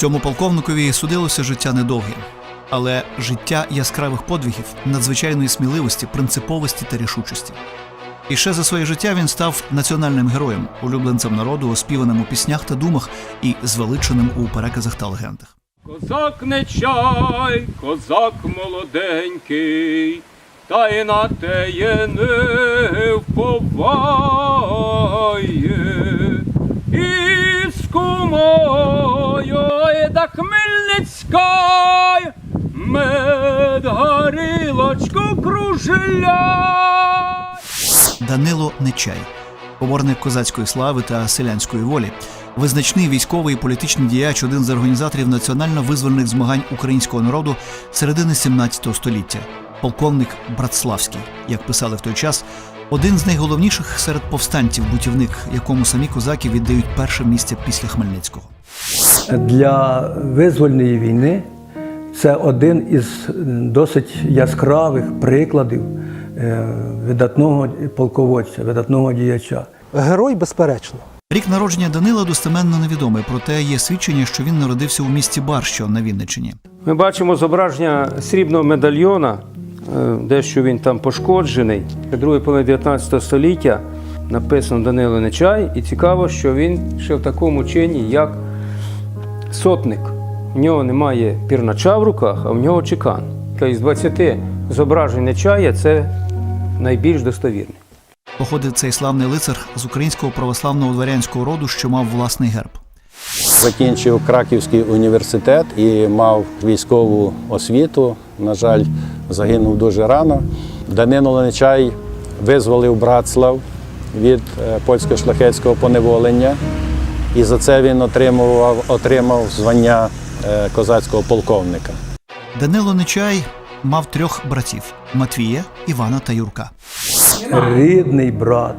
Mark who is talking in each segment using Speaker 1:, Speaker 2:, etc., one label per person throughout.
Speaker 1: Цьому полковникові судилося життя недовге, але життя яскравих подвигів, надзвичайної сміливості, принциповості та рішучості. І ще за своє життя він став національним героєм, улюбленцем народу, оспіваним у піснях та думах і звеличеним у переказах та легендах.
Speaker 2: Козак не чай, козак молоденький, та й на теє не вповає. Кумою ой, да Хмельницька, мед горілочку кружляй.
Speaker 1: Данило Нечай, поборник козацької слави та селянської волі, визначний військовий і політичний діяч, один з організаторів національно-визвольних змагань українського народу середини 17 століття, полковник Братславський, як писали в той час, один з найголовніших серед повстанців бутівник, якому самі козаки віддають перше місце після Хмельницького.
Speaker 3: Для визвольної війни це один із досить яскравих прикладів е, видатного полководця, видатного діяча.
Speaker 4: Герой, безперечно.
Speaker 1: Рік народження Данила достеменно невідомий, проте є свідчення, що він народився у місті Бар, що на Вінниччині.
Speaker 2: Ми бачимо зображення срібного медальйона, е, дещо він там пошкоджений. Другої половини 19 століття написано Данило Нечай, і цікаво, що він ще в такому чині, як сотник. У нього немає пірнача в руках, а в нього чекан. Із 20 зображень Нечая це найбільш достовірний.
Speaker 1: Походив цей славний лицар з українського православного дворянського роду, що мав власний герб.
Speaker 5: Закінчив Краківський університет і мав військову освіту. На жаль, загинув дуже рано. Данило Леничай визволив Братслав від е, польсько-шляхетського поневолення, і за це він отримував, отримав звання е, козацького полковника.
Speaker 1: Данило Нечай мав трьох братів Матвія, Івана та Юрка.
Speaker 3: Рідний брат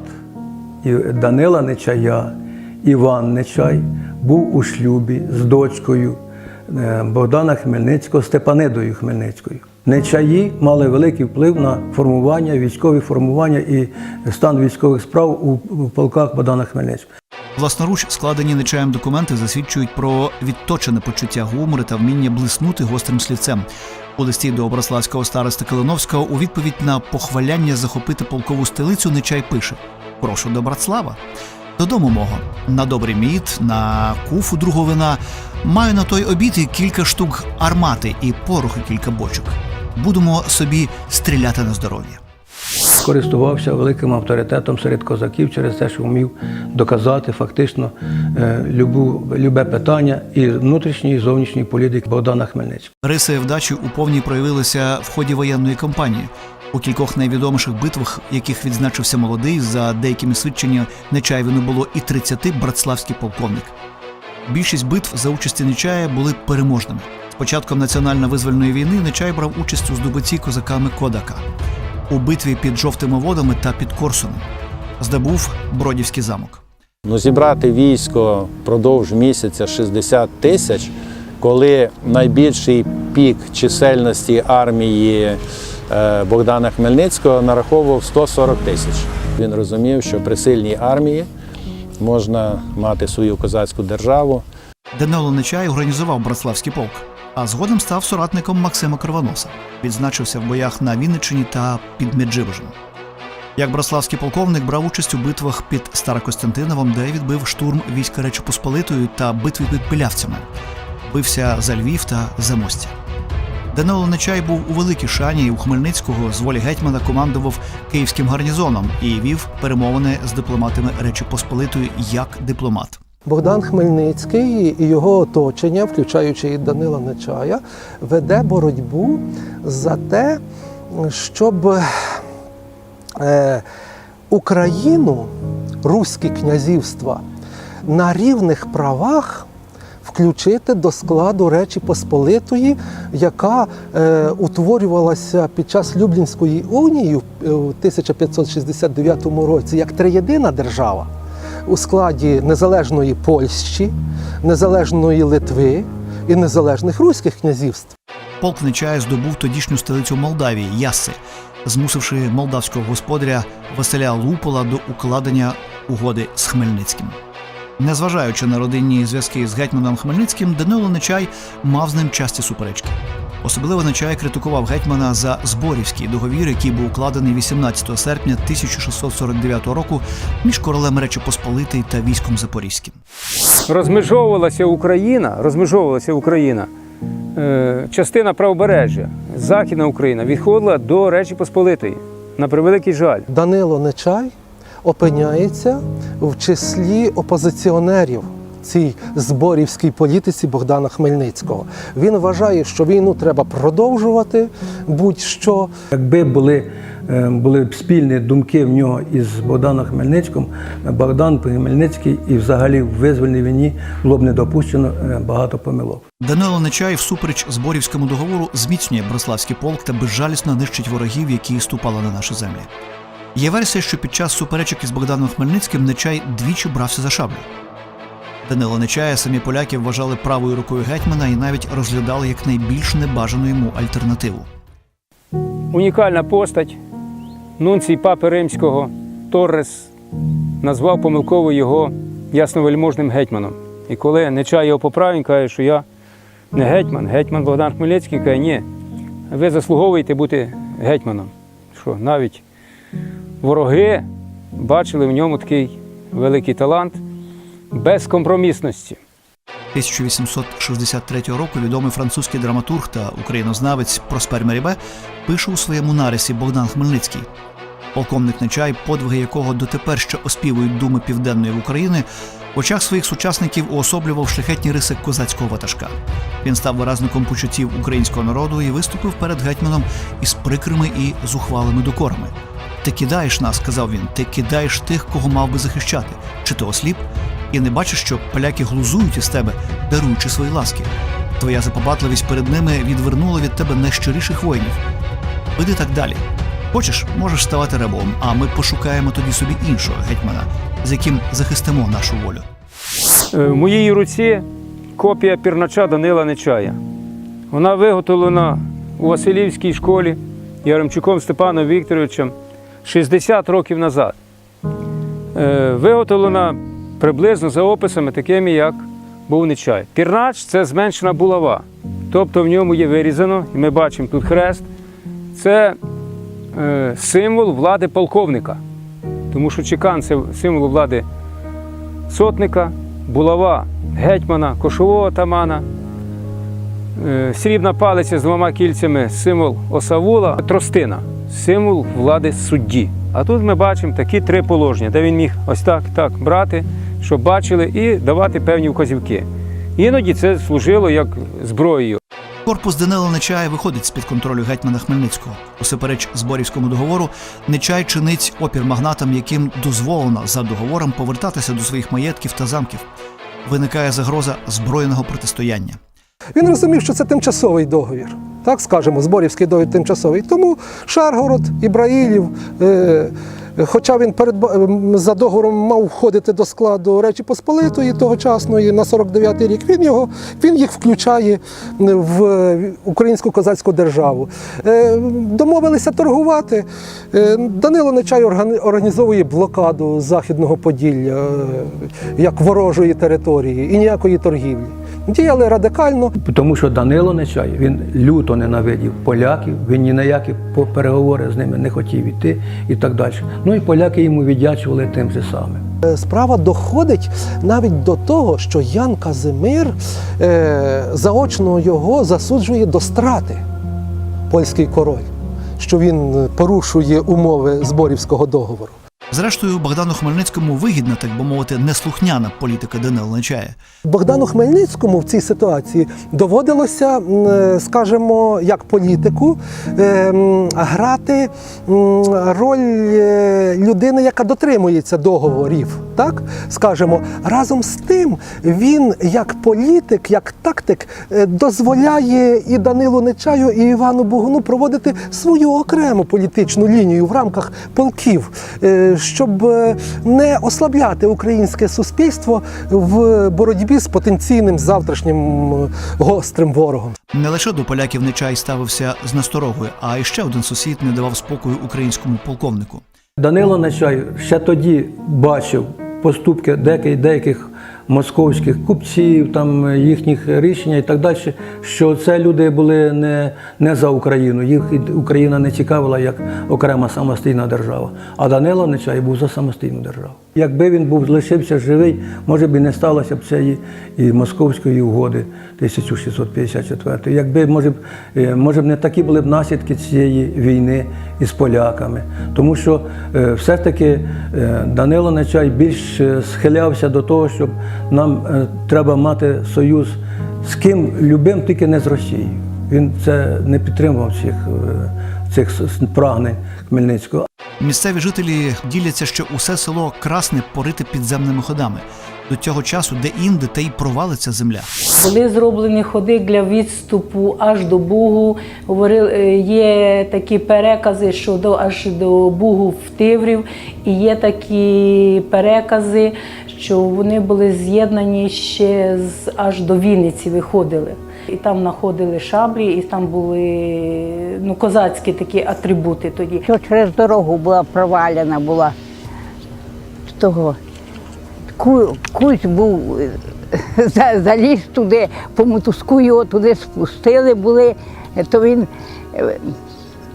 Speaker 3: Данила Нечая, Іван Нечай, був у шлюбі з дочкою е, Богдана Хмельницького Степанидою Хмельницькою. Нечаї мали великий вплив на формування, військові формування і стан військових справ у у полках Богдана Хмельницького.
Speaker 1: Власноруч складені Нечаєм документи засвідчують про відточене почуття гумору та вміння блиснути гострим слівцем. У листі до Оброславського староста Калиновського у відповідь на похваляння захопити полкову столицю Нечай пише: Прошу до Братслава. Додому мого на добрий мід, на куфу другого вина. Маю на той обід і кілька штук армати і порохи кілька бочок. Будемо собі стріляти на здоров'я.
Speaker 3: Користувався великим авторитетом серед козаків через те, що вмів доказати фактично е, любу, любе питання і внутрішньої, і зовнішньої політики Богдана Хмельницького.
Speaker 1: Риси вдачі у повній проявилися в ході воєнної кампанії. У кількох найвідоміших битвах, яких відзначився молодий, за деякими свідченнями Нечаєвину було і 30 братславський полковник. Більшість битв за участі Нечая були переможними. З початком національно-визвольної війни Нечай брав участь у здобутті козаками Кодака у битві під жовтими водами та під Корсуном. Здобув Бродівський замок.
Speaker 5: Ну, зібрати військо впродовж місяця 60 тисяч, коли найбільший пік чисельності армії е, Богдана Хмельницького нараховував 140 тисяч. Він розумів, що при сильній армії можна мати свою козацьку державу.
Speaker 1: Данило Нечай організував Братславський полк, а згодом став соратником Максима Кривоноса. Відзначився в боях на Вінниччині та під Меджибожем. Як браславський полковник брав участь у битвах під Старокостянтиновом, де відбив штурм війська Речі Посполитої та битві під Пилявцями, бився за Львів та Замостя. Данило Нечай був у великій шані у Хмельницького з волі гетьмана командував київським гарнізоном і вів перемовини з дипломатами Речі Посполитої як дипломат.
Speaker 4: Богдан Хмельницький і його оточення, включаючи і Данила Нечая, веде боротьбу за те, щоб е, Україну, Руські князівства на рівних правах включити до складу Речі Посполитої, яка е, утворювалася під час Люблінської унії в е, в 1569 році як триєдина держава у складі незалежної Польщі, незалежної Литви і незалежних руських князівств.
Speaker 1: Полк Нечая здобув тодішню столицю Молдавії Ясси, змусивши молдавського господаря Василя Лупола до укладення угоди з Хмельницьким. Незважаючи на родинні зв'язки з гетьманом Хмельницьким, Данило Нечай мав з ним часті суперечки. Особливо Нечай критикував гетьмана за зборівський договір, який був укладений 18 серпня 1649 року між королем Речі Посполитий та військом Запорізьким.
Speaker 2: розмежовувалася Україна, розмежовувалася Україна, е, частина правобережжя, Західна Україна відходила до Речі Посполитої. На превеликий жаль.
Speaker 4: Данило Нечай опиняється в числі опозиціонерів цій зборівській політиці Богдана Хмельницького. Він вважає, що війну треба продовжувати будь-що.
Speaker 3: Якби були, е, були б спільні думки в нього із Богданом Хмельницьким, Богдан Хмельницький і взагалі в визвольній війні було б не допущено е, багато помилок.
Speaker 1: Данило Нечай всупереч зборівському договору зміцнює Брославський полк та безжалісно нищить ворогів, які ступали на наші землі. Є версія, що під час суперечок із Богданом Хмельницьким Нечай двічі брався за шаблю. Данила Нечая самі поляки вважали правою рукою гетьмана і навіть розглядали як найбільш небажану йому альтернативу.
Speaker 2: Унікальна постать. Нунцій папи Римського Торрес назвав помилково його ясновельможним гетьманом. І коли Нечай його поправив, каже, що я не гетьман, гетьман Богдан Хмельницький каже, ні, ви заслуговуєте бути гетьманом. Що навіть вороги бачили в ньому такий великий талант безкомпромісності.
Speaker 1: 1863 року відомий французький драматург та українознавець Проспер Мерібе пише у своєму нарисі Богдан Хмельницький. Полковник Нечай, подвиги якого дотепер ще оспівують думи південної України, в очах своїх сучасників уособлював шляхетні риси козацького ватажка. Він став виразником почуттів українського народу і виступив перед гетьманом із прикрими і зухвалими докорами. Ти кидаєш нас, сказав він, ти кидаєш тих, кого мав би захищати. Чи ти осліп? І не бачиш, що поляки глузують із тебе, даруючи свої ласки. Твоя запобатливість перед ними відвернула від тебе найщиріших воїнів. Піди так далі. Хочеш, можеш ставати рабом, а ми пошукаємо тоді собі іншого гетьмана, з яким захистимо нашу волю.
Speaker 2: Е, В моїй руці копія пірнача Данила Нечая. Вона виготовлена у Василівській школі Яремчуком Степаном Вікторовичем 60 років назад. Е, Виготовлена приблизно за описами, такими, як був Нечай. Пірнач це зменшена булава. Тобто в ньому є вирізано, і ми бачимо тут хрест. Це е, символ влади полковника. Тому що чекан це символ влади сотника, булава гетьмана, кошового атамана, е, срібна палиця з двома кільцями символ осавула, тростина символ влади судді. А тут ми бачимо такі три положення, де він міг ось так так брати, щоб бачили, і давати певні вказівки. Іноді це служило як зброєю.
Speaker 1: Корпус Данила Нечая виходить з-під контролю гетьмана Хмельницького. Усупереч зборівському договору, Нечай чинить опір магнатам, яким дозволено за договором повертатися до своїх маєтків та замків. Виникає загроза збройного протистояння.
Speaker 4: Він розумів, що це тимчасовий договір. Так скажемо, зборівський договір тимчасовий. Тому Шаргород, Ібраїлів, е, хоча він перед ем, за договором мав входити до складу Речі Посполитої тогочасної на 49-й рік, він його він їх включає в українську козацьку державу. Е, домовилися торгувати. Е, Данило Нечай організовує блокаду Західного Поділля е, як ворожої території і ніякої торгівлі. Діяли радикально,
Speaker 3: Тому що Данило Нечай він люто ненавидів поляків, він ні на які переговори з ними не хотів іти і так далі. Ну і поляки йому віддячували тим же самим.
Speaker 4: Е, Справа доходить навіть до того, що Ян Казимир е, заочно його засуджує до страти, польський король, що він порушує умови зборівського договору.
Speaker 1: Зрештою, Богдану Хмельницькому вигідна, так би мовити, неслухняна політика Данила Нечая.
Speaker 4: Богдану Хмельницькому в цій ситуації доводилося, е, скажімо, як політику е, грати роль е, людини, яка дотримується договорів. Так, скажімо, разом з тим він як політик, як тактик дозволяє і Данилу Нечаю, і Івану Богуну проводити свою окрему політичну лінію в рамках полків, щоб е, не ослабляти українське суспільство в боротьбі з потенційним завтрашнім гострим ворогом.
Speaker 1: Не лише до поляків Нечай ставився з насторогою, а і ще один сусід не давав спокою українському полковнику.
Speaker 3: Данило Нечай ще тоді бачив поступки деяких, деяких московських купців, там е, їхніх рішення і так далі, що це люди були не, не за Україну. Їх Україна не цікавила як окрема самостійна держава. А Данило Нечай був за самостійну державу. Якби він був лишився живий, може б і не сталося б цієї і московської угоди 1654. Якби може б, е, може б не такі були б наслідки цієї війни із поляками. Тому що е, все ж таки е, Данило Нечай більш схилявся до того, щоб нам треба мати союз з ким любим, тільки не з Росією. Він це не підтримував е, цих прагнень Хмельницького.
Speaker 1: Місцеві жителі діляться, що усе село Красне порите підземними ходами. До цього часу де інде та й провалиться земля.
Speaker 6: Були зроблені ходи для відступу аж до Бугу. Говорили, е, є такі перекази, що до аж до Бугу в Тиврів, і є такі перекази, що вони були з'єднані ще з аж до Вінниці виходили. І там знаходили шаблі, і там були ну, козацькі такі атрибути тоді.
Speaker 7: що через дорогу була провалена була з того. Ку- Кусь був заліз туди, по мотузку його туди спустили були, то він е,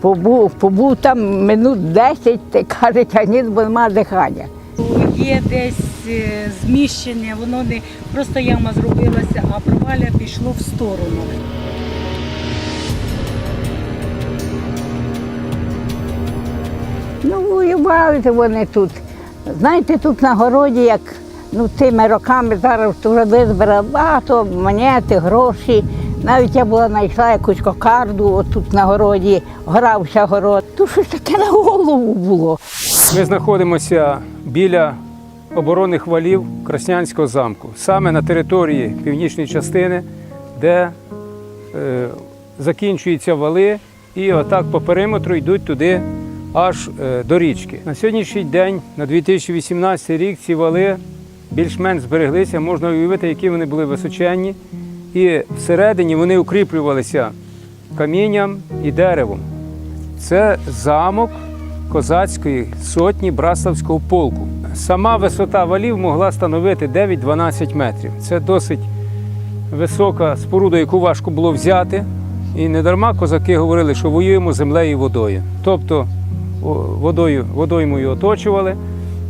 Speaker 7: побув, побув там минут 10, та й каже, тягніть, бо нема дихання.
Speaker 8: Є десь зміщення, воно не просто яма зробилася, а проваля пішло в сторону.
Speaker 7: Ну, воювали вони тут. Знаєте, тут на городі, як ну, тими роками зараз вже визбирали багато монети, гроші. Навіть я була знайшла якусь кокарду, от тут на городі, грався город. Тут щось таке на голову було.
Speaker 2: Ми знаходимося біля оборонних валів Краснянського замку, саме на території північної частини, де е, закінчуються вали, і отак по периметру йдуть туди аж е, до річки. На сьогоднішній день, на 2018 рік, ці вали більш-менш збереглися, можна уявити, які вони були височенні. І всередині вони укріплювалися камінням і деревом. Це замок козацької сотні Браславського полку. Сама висота валів могла становити 9-12 метрів. Це досить висока споруда, яку важко було взяти. І не дарма козаки говорили, що воюємо землею і водою. Тобто о, водою, водоймою оточували,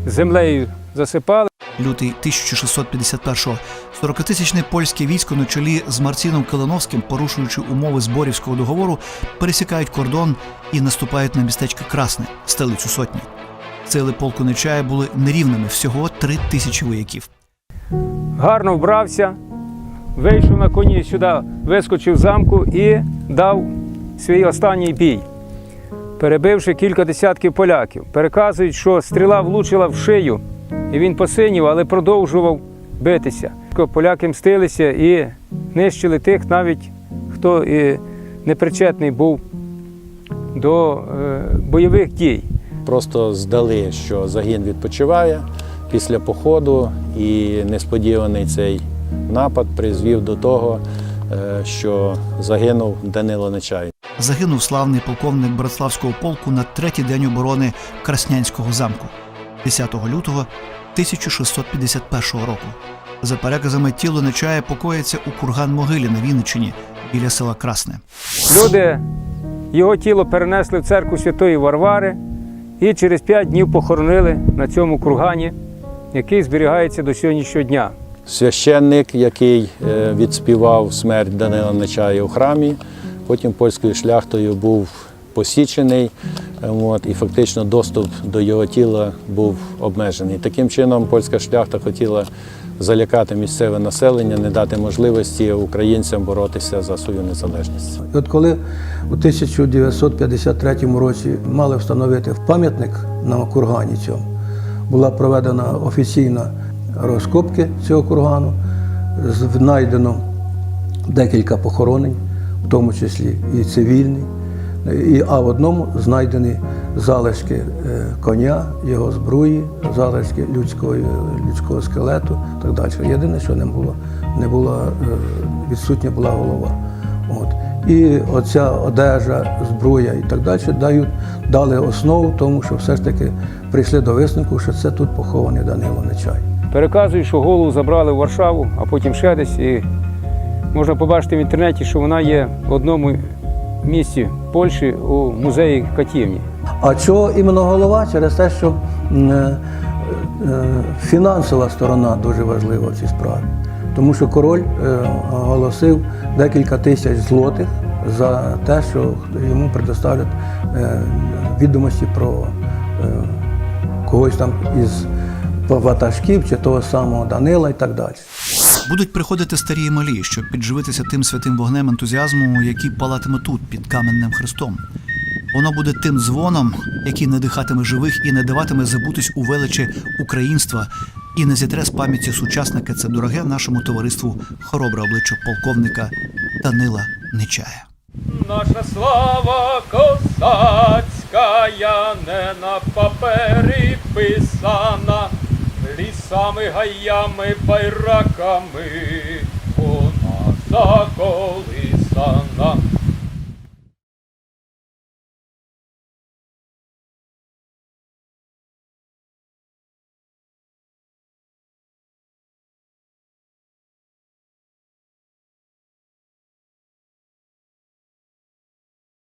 Speaker 2: землею засипали.
Speaker 1: Лютий 1651-го 40-тисячне польське військо на чолі з Марціном Калиновським, порушуючи умови зборівського договору, пересікають кордон і наступають на містечко Красне, столицю сотні. Сили полку Нечая були нерівними всього три тисячі вояків.
Speaker 2: гарно вбрався, вийшов на коні сюди, вискочив з замку і дав свій останній бій, перебивши кілька десятків поляків. Переказують, що стріла влучила в шию, і він посинів, але продовжував битися. Поляки мстилися і нищили тих, навіть хто і непричетний був до е, бойових дій.
Speaker 5: Просто здали, що загін відпочиває після походу, і несподіваний цей напад призвів до того, е, що загинув Данило Нечай.
Speaker 1: Загинув славний полковник Братславського полку на третій день оборони Краснянського замку 10 лютого 1651 року. За переказами тіло Нечая покоїться у курган могилі на Вінниччині біля села Красне.
Speaker 2: Люди його тіло перенесли в церкву Святої Варвари і через п'ять днів похоронили на цьому кургані, який зберігається до сьогоднішнього дня.
Speaker 5: Священник, який е, відспівав смерть Данила Нечая у храмі, потім польською шляхтою був посічений, е, от, і фактично доступ до його тіла був обмежений. Таким чином, польська шляхта хотіла залякати місцеве населення, не дати можливості українцям боротися за свою незалежність.
Speaker 3: От коли у 1953 році мали встановити пам'ятник на кургані цьому, була проведена офіційна розкопки цього кургану, знайдено декілька похоронень, в тому числі і цивільні, і, а в одному знайдені залишки е, коня, його збруї, залишки людського, людського скелету і так далі. Єдине, що не було, не було е, відсутня була голова. От. І оця одежа, зброя і так далі дають, дали основу тому, що все ж таки прийшли до висновку, що це тут похований Данило Нечай.
Speaker 2: Переказують, що голову забрали в Варшаву, а потім ще десь. І можна побачити в інтернеті, що вона є в одному місці Польщі у музеї Катівні.
Speaker 3: А чого іменно голова? Через те, що е, е, фінансова сторона дуже важлива в цій справі. Тому що король е, оголосив декілька тисяч злотих за те, що йому предоставлять відомості про когось там із ватажків чи того самого Данила і так далі.
Speaker 1: Будуть приходити старі і малі, щоб підживитися тим святим вогнем ентузіазму, який палатиме тут, під каменним хрестом. Воно буде тим дзвоном, який надихатиме живих і не даватиме забутись у величі українства і не зітре з пам'яті сучасника це дороге нашому товариству хоробре обличчя полковника Данила Нечая.
Speaker 2: Наша слава козацька, не на папері писана, лісами, гаями, байраками, вона заколисана.